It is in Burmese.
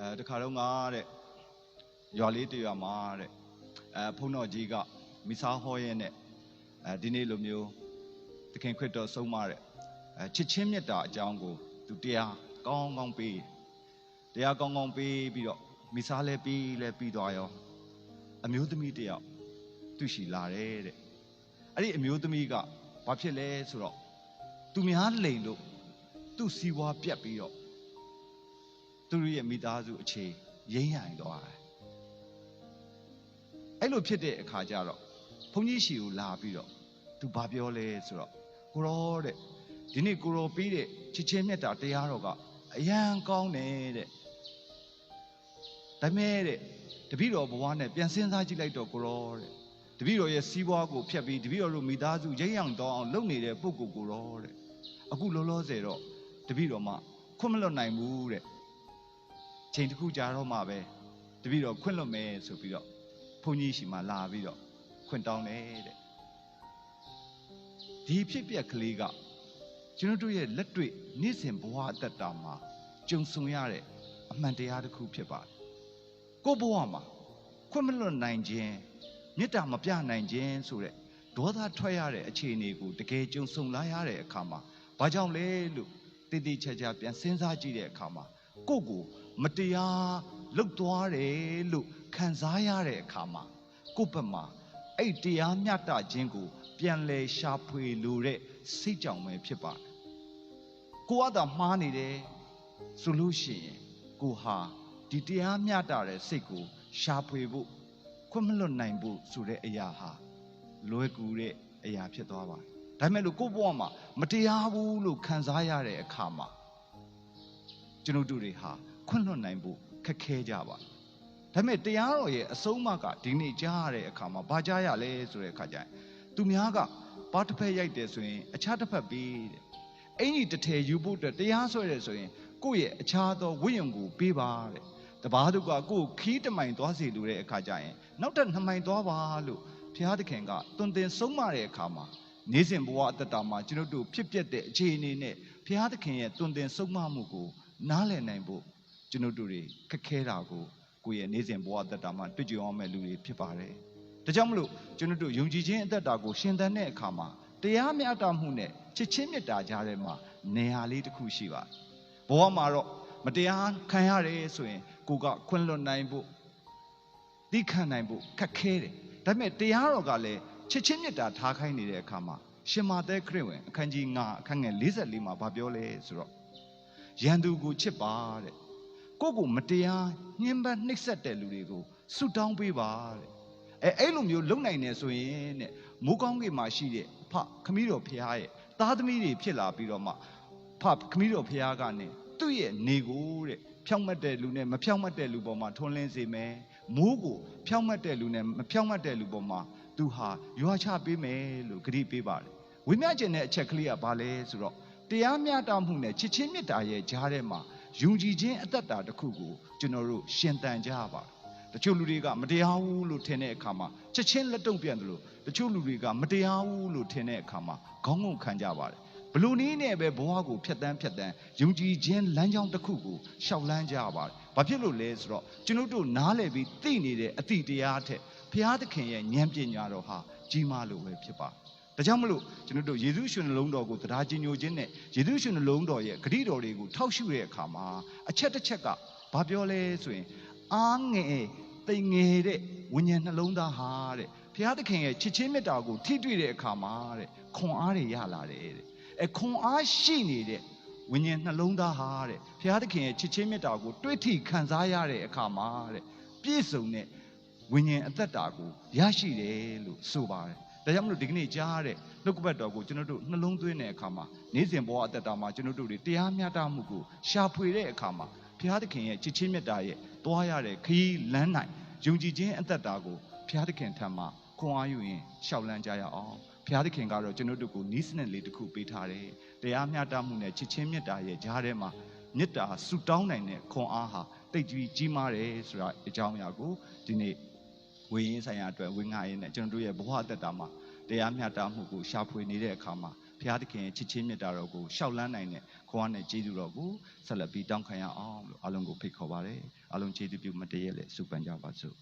အဲတခါတော့ငါတဲ့ရွာလေးတရွာမှာတဲ့အဲဖုန်းတော်ကြီးကမိစားဟောရဲနဲ့အဲဒီနေ့လိုမျိုးသခင်ခရစ်တော်ဆုံးမတဲ့အဲချစ်ချင်းမြတ်တာအကြောင်းကိုသူတရားကောင်းကောင်းပေးတရားကောင်းကောင်းပေးပြီးတော့မိစားလဲပြီးလဲပြီးသွားရောအမျိုးသမီးတစ်ယောက်သူရှိလာတယ်တဲ့အဲ့ဒီအမျိုးသမီးကဘာဖြစ်လဲဆိုတော့သူများလိန်လို့သူ့စီးပွားပြတ်ပြီးတော့ သူတို့ရဲ့မိသားစုအခြေရင်းရန်သွားတယ်အဲ့လိုဖြစ်တဲ့အခါကျတော့ဘုန်းကြီးရှီကိုလာပြီးတော့သူဘာပြောလဲဆိုတော့ကိုရောတဲ့ဒီနေ့ကိုရောပြီးတဲ့ချစ်ချင်းမြတ်တာတရားတော်ကအယံကောင်းတယ်တဲ့ဒါမဲ့တဲ့တပည့်တော်ဘဝနဲ့ပြန်စဉ်းစားကြည့်လိုက်တော့ကိုရောတဲ့တပည့်တော်ရဲ့စီးပွားကိုဖျက်ပြီးတပည့်တော်တို့မိသားစုရင်းရန်တော့အောင်လုပ်နေတဲ့ပုဂ္ဂိုလ်ကိုရောတဲ့အခုလောလောဆယ်တော့တပည့်တော်မှခွင့်မလွတ်နိုင်ဘူးတဲ့ ချိန်တစ်ခုကြာတော့မှပဲတပည့်တော်ခွင့်လွတ်မယ်ဆိုပြီးတော့ဘုန်းကြီးရှိမှလာပြီးတော့ခွင့်တောင်းတယ်တဲ့ဒီဖြစ်ပျက်ကလေးကကျွန်တော်တို့ရဲ့လက်တွေ့နေ့စဉ်ဘဝအသက်တာမှာကြုံဆုံရတဲ့အမှန်တရားတစ်ခုဖြစ်ပါတယ်ကိုယ့်ဘဝမှာခွင့်မလွတ်နိုင်ခြင်းမေတ္တာမပြနိုင်ခြင်းဆိုတဲ့ဒေါသထွက်ရတဲ့အခြေအနေကိုတကယ်ကြုံဆုံလာရတဲ့အခါမှာဘာကြောင့်လဲလို့တည်တည်ချာချာပြန်စဉ်းစားကြည့်တဲ့အခါမှာကိုယ့်ကို မတရားလုတ်သွားတယ်လို့ခံစားရတဲ့အခါမှာကိုယ့်ဘက်မှာအဲ့တရားမျှတခြင်းကို ပြန်လဲရှာဖွေလိုတဲ့စိတ်ကြောင့်ပဲဖြစ်ပါတယ်။ကိုကသာမှားနေတယ်ဆိုလို့ရှိရင်ကိုဟာဒီတရားမျှတတဲ့စိတ်ကိုရှာဖွေဖို့ခွင့်မလွတ်နိုင်ဖို့ဆိုတဲ့အရာဟာလွယ်ကူတဲ့အရာဖြစ်သွားပါတယ်။ဒါပေမဲ့လို့ကိုယ့်ဘဝမှာမတရားဘူးလို့ခံစားရတဲ့အခါမှာကျွန်တော်တို့တွေဟာ ခွင့်လွှတ်နိုင်ဖို့ခက်ခဲကြပါဒါပေမဲ့တရားတော်ရဲ့အဆုံးအမကဒီနေ့ကြားရတဲ့အခါမှာဘာကြားရလဲဆိုတဲ့အခါကျရင်သူများကဘာတစ်ဖက်ရိုက်တယ်ဆိုရင် အခြားတစ်ဖက်ပေးတဲ့အင်ကြီးတစ်ထည်ယူဖို့အတွက်တရားဆွဲတယ်ဆိုရင်ကိုယ့်ရဲ့အခြားသောဝိညာဉ်ကိုပေးပါတဲ့တပားတို့ကကိုယ့်ကိုခီးတမိုင်သွားစီလိုတဲ့အခါကျရင်နောက်ထပ်နှစ်မိုင်သွားပါလို့ဘုရားသခင်ကတွင်တင်ဆုံးမတဲ့အခါမှာနေ့စဉ်ဘဝအတ္တတာမှာကျွန်တော်တို့ဖြစ်ပျက်တဲ့အခြေအနေနဲ့ဘုရားသခင်ရဲ့တွင်တင်ဆုံးမမှုကိုနားလည်နိုင်ဖို့ ကျွန်တော်တို့တွေခက်ခဲတာကိုကိုယ့်ရဲ့နေ့စဉ်ဘဝသက်တာမှာတွေ့ကြုံအောင်မဲ့လူတွေဖြစ်ပါတယ်။ဒါကြောင့်မလို့ကျွန်တော်တို့ယုံကြည်ခြင်းအသက်တာကိုရှင်သန်တဲ့အခါမှာတရားမျှတမှုနဲ့ချစ်ချင်းမေတ္တာကြားထဲမှာနေရာလေးတစ်ခုရှိပါတယ်။ဘဝမှာတော့မတရားခံရတယ်ဆိုရင်ကိုကခွင့်လွတ်နိုင်ဖို့သိခံနိုင်ဖို့ခက်ခဲတယ်။ဒါပေမဲ့တရားတော်ကလည်းချစ်ချင်းမေတ္တာထားခိုင်းနေတဲ့အခါမှာရှင်မာသဲခရစ်ဝင်အခန်းကြီး9အခန်းငယ်44မှာဗာပြောလဲဆိုတော့ရန်သူကိုချစ်ပါတဲ့ ကိုယ့်ကိုမတရားညှဉ်းပန်းနှိပ်စက်တဲ့လူတွေကိုဆုတောင်းပေးပါတဲ့အဲအဲ့လိုမျိုးလုံနိုင်နေဆိုရင်တဲ့မိုးကောင်းကင်မှာရှိတဲ့ဖခမည်းတော်ဖះရဲ့သားသမီးတွေဖြစ်လာပြီးတော့မှဖခမည်းတော်ဖះကနေသူ့ရဲ့နေကိုတဲ့ဖြောင့်မတ်တဲ့လူနဲ့မဖြောင့်မတ်တဲ့လူပေါ်မှာထွန်းလင်းစေမယ်မိုးကိုဖြောင့်မတ်တဲ့လူနဲ့မဖြောင့်မတ်တဲ့လူပေါ်မှာသူဟာရွာချပေးမယ်လို့ဂရုပေးပါတယ်ဝိမြကျင်တဲ့အချက်ကလေးကဘာလဲဆိုတော့တရားမျှတမှုနဲ့ချစ်ချင်းမေတ္တာရဲ့ကြားထဲမှာ ယုံကြည်ခြင်းအသက်တာတစ်ခုကိုကျွန်တော်တို့ရှင်သန်ကြရပါတယ်။တချို့လူတွေကမတရားဘူးလို့ထင်တဲ့အခါမှာချက်ချင်းလက်တုံ့ပြန်တယ်လို့တချို့လူတွေကမတရားဘူးလို့ထင်တဲ့အခါမှာခေါင်းငုံခံကြပါတယ်။ဘလူနည်းနဲ့ပဲဘဝကိုဖျက်ဆီးဖျက်ဆီးယုံကြည်ခြင်းလမ်းကြောင်းတစ်ခုကိုရှောက်လန်းကြရပါတယ်။ဘာဖြစ်လို့လဲဆိုတော့ကျွန်တော်တို့နားလည်ပြီးသိနေတဲ့အသည့်တရားအထက်ဘုရားသခင်ရဲ့ဉာဏ်ပညာတော်ဟာကြီးမားလို့ပဲဖြစ်ပါတယ်။ ဒါကြောင့်မလို့ကျွန်တော်တို့ယေရှုရှင်နှလုံးတော်ကိုတရားကျင်ညိုခြင်းနဲ့ယေရှုရှင်နှလုံးတော်ရဲ့ဂရုတော်တွေကိုထောက်ရှုတဲ့အခါမှာအချက်တစ်ချက်ကဘာပြောလဲဆိုရင်အားငယ်တိမ်ငယ်တဲ့ဝိညာဉ်နှလုံးသားဟာတဲ့ဘုရားသခင်ရဲ့ချစ်ချင်းမေတ္တာကိုထိတွေ့တဲ့အခါမှာတဲ့ခွန်အားတွေရလာတယ်တဲ့အဲခွန်အားရှိနေတဲ့ဝိညာဉ်နှလုံးသားဟာတဲ့ဘုရားသခင်ရဲ့ချစ်ချင်းမေတ္တာကိုတွေ့ထိခံစားရတဲ့အခါမှာတဲ့ပြည့်စုံတဲ့ဝိညာဉ်အသက်တာကိုရရှိတယ်လို့ဆိုပါတယ် ဒါကြောင့်မလို့ဒီကနေ့ကြားရတဲ့နှုတ်ကပတ်တော်ကိုကျွန်တော်တို့နှလုံးသွင်းတဲ့အခါမှာနေ့စဉ်ဘဝအသက်တာမှာကျွန်တော်တို့တွေတရားမျှတမှုကိုရှာဖွေတဲ့အခါမှာဘုရားသခင်ရဲ့ချစ်ချင်းမြတ်တာရဲ့တွားရတဲ့ခရီးလမ်းနိုင်ယုံကြည်ခြင်းအသက်တာကိုဘုရားသခင်ထံမှာခွန်အားယူရင်ရှောက်လန်းကြရအောင်ဘုရားသခင်ကတော့ကျွန်တော်တို့ကိုနီးစနစ်လေးတစ်ခုပေးထားတယ်တရားမျှတမှုနဲ့ချစ်ချင်းမြတ်တာရဲ့ကြားထဲမှာမေတ္တာဆုတောင်းနိုင်တဲ့ခွန်အားဟာတိတ်ကြီးကြီးမားတယ်ဆိုတာအကြောင်းအရာကိုဒီနေ့ ဝေရင်းဆိုင်ရာအတွက်ဝေငှရင်းနဲ့ကျွန်တော်တို့ရဲ့ဘဝအသက်တာမှာတရားမျှတမှုကိုရှာဖွေနေတဲ့အခါမှာဘုဘုရားသခင်ရဲ့ချစ်ချင်းမြတ်တာတော်ကိုရှောက်လန်းနိုင်တဲ့ခွန်အားနဲ့ကျေးဇူးတော်ကိုဆက်လက်ပြီးတောင်းခံရအောင်လို့အလုံးကိုဖိတ်ခေါ်ပါတယ်အလုံးကျေးဇူးပြုမတည့်ရဲ့လေစုပန်ကြပါစို့